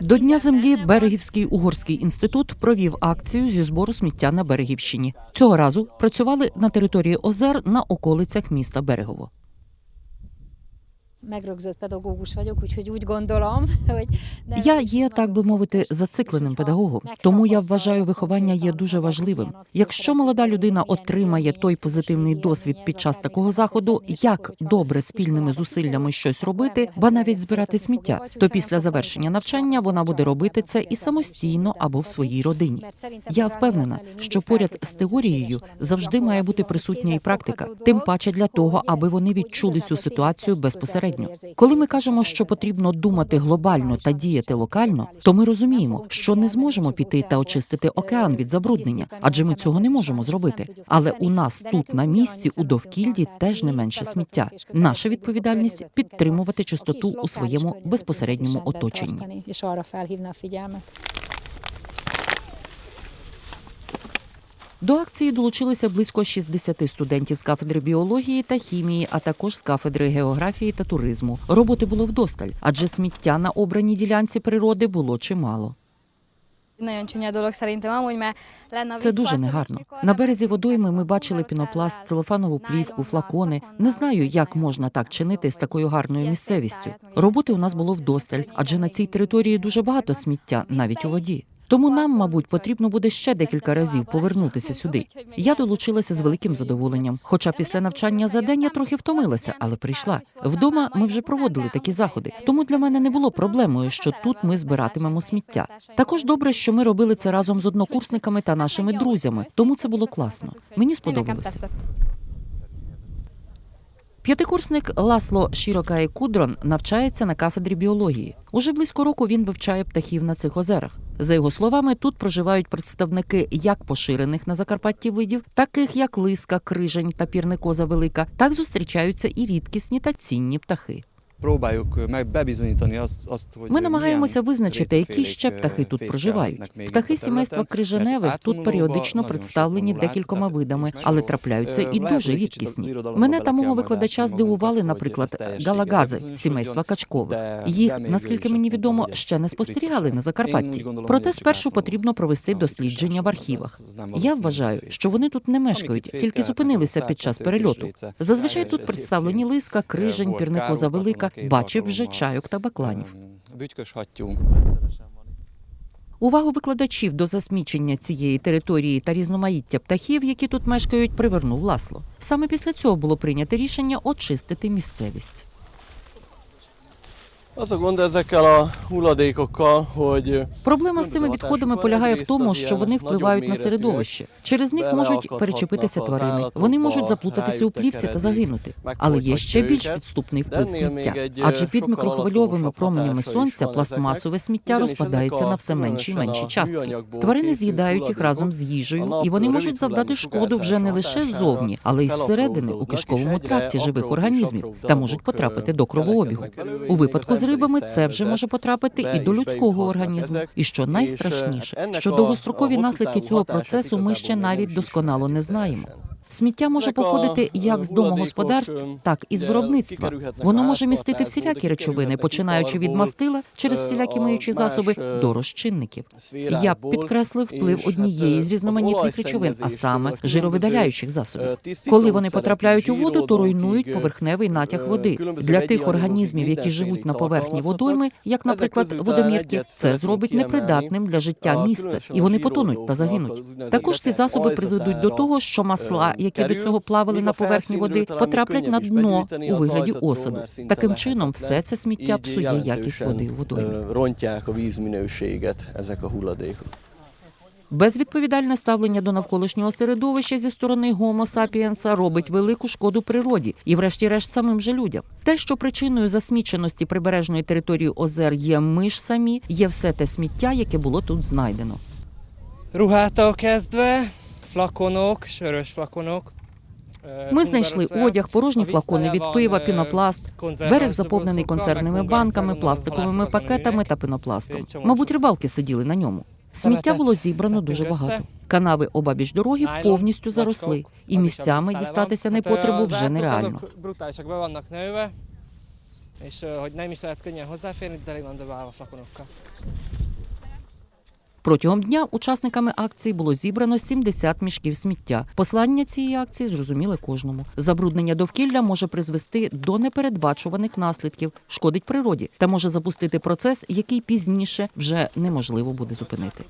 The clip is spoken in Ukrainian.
До Дня землі Берегівський угорський інститут провів акцію зі збору сміття на Берегівщині. Цього разу працювали на території озер на околицях міста Берегово. Megrögzött pedagógus vagyok, úgyhogy úgy gondolom, hogy... Я є, так би мовити, зацикленим педагогом, тому я вважаю, виховання є дуже важливим. Якщо молода людина отримає той позитивний досвід під час такого заходу, як добре спільними зусиллями щось робити, ба навіть збирати сміття, то після завершення навчання вона буде робити це і самостійно або в своїй родині. Я впевнена, що поряд з теорією завжди має бути присутня і практика, тим паче для того, аби вони відчули цю ситуацію безпосередньо. Коли ми кажемо, що потрібно думати глобально та діяти локально, то ми розуміємо, що не зможемо піти та очистити океан від забруднення, адже ми цього не можемо зробити. Але у нас тут на місці у довкіллі теж не менше сміття. Наша відповідальність підтримувати чистоту у своєму безпосередньому оточенні. És arra felhívna a figyelmet. До акції долучилося близько 60 студентів з кафедри біології та хімії, а також з кафедри географії та туризму. Роботи було вдосталь, адже сміття на обраній ділянці природи було чимало. Це дуже негарно. На березі водойми ми бачили пінопласт, целофанову плівку, флакони. Не знаю, як можна так чинити з такою гарною місцевістю. Роботи у нас було вдосталь, адже на цій території дуже багато сміття, навіть у воді. Тому нам, мабуть, потрібно буде ще декілька разів повернутися сюди. Я долучилася з великим задоволенням. Хоча після навчання за день я трохи втомилася, але прийшла. Вдома ми вже проводили такі заходи. Тому для мене не було проблемою, що тут ми збиратимемо сміття. Також добре, що ми робили це разом з однокурсниками та нашими друзями. Тому це було класно. Мені сподобалося. П'ятикурсник Ласло Шірокай Кудрон навчається на кафедрі біології. Уже близько року він вивчає птахів на цих озерах. За його словами, тут проживають представники як поширених на Закарпатті видів, таких як лиска, крижень та пірникоза велика. Так зустрічаються і рідкісні та цінні птахи. Próbáljuk meg bebizonyítani azt, azt hogy Ми намагаємося визначити, які ще птахи тут проживають. Птахи сімейства криженевих тут періодично представлені декількома видами, але трапляються Е, і дуже рідкісні. Мене та мого викладача здивували, наприклад, галагази сімейства качкових. Їх, наскільки мені відомо, ще не спостерігали на. Закарпатті. Проте спершу потрібно провести дослідження в архівах. Я вважаю, що вони тут не мешкають, тільки зупинилися під час перельоту. Зазвичай тут представлені лиска, крижень, Волька, пірникоза велика. Бачив вже чайок та бакланів. Ем, Увагу викладачів до засмічення цієї території та різноманіття птахів, які тут мешкають, привернув Ласло. Саме після цього було прийнято рішення очистити місцевість. Az a gond ezekkel a hulladékokkal, hogy Проблема з цими відходами полягає в тому, що вони впливають на середовище. Через них можуть перечепитися тварини. Вони можуть заплутатися у плівці та загинути. Але є ще більш підступний вплив сміття. Адже під мікрохвильовими променями сонця пластмасове сміття розпадається на все менші й менші частки. Тварини з'їдають їх разом з їжею, і вони можуть завдати шкоду вже не лише ззовні, але й зсередини у кишковому тракті живих організмів та можуть потрапити до кровообігу. У випадку з рибами це вже може потрапити і до людського організму. І що найстрашніше, що довгострокові наслідки цього процесу ми ще навіть досконало не знаємо. Сміття може походити як з домогосподарств, так і з виробництва. Воно може містити всілякі речовини, починаючи від мастила через всілякі миючі засоби до розчинників. Я б підкреслив вплив однієї з різноманітних речовин, а саме жировидаляючих засобів. Коли вони потрапляють у воду, то руйнують поверхневий натяг води. Для тих організмів, які живуть на поверхні водойми, як, наприклад, водомірки, це зробить непридатним для життя місце, і вони потонуть та загинуть. Також ці засоби призведуть до того, що масла, які до цього плавали на поверхні води, потраплять на дно у вигляді осаду. Таким чином, все це сміття псує якість води у водоймі. Безвідповідальне ставлення до навколишнього середовища зі сторони Гомо сапіенса робить велику шкоду природі і, врешті-решт, самим же людям. Те, що причиною засміченості прибережної території озер є ми ж самі, є все те сміття, яке було тут знайдено. Ruhától kezdve, flakonok, sörös flakonok. е, Ми знайшли одяг, порожні флакони від пива, е, пінопласт. Берег заповнений консервними банками, пластиковими пакетами та пенопластом. Мабуть, рибалки сиділи на ньому. Сміття було зібрано дуже багато. Канави обабіч дороги повністю заросли, і місцями дістатися непотребу вже нереально. és hogy nem is lehet könnyen hozzáférni, de van dobálva flakonokkal. Протягом дня учасниками акції було зібрано 70 мішків сміття. Послання цієї акції зрозуміли кожному. Забруднення довкілля може призвести до непередбачуваних наслідків, шкодить природі та може запустити процес, який пізніше вже неможливо буде зупинити.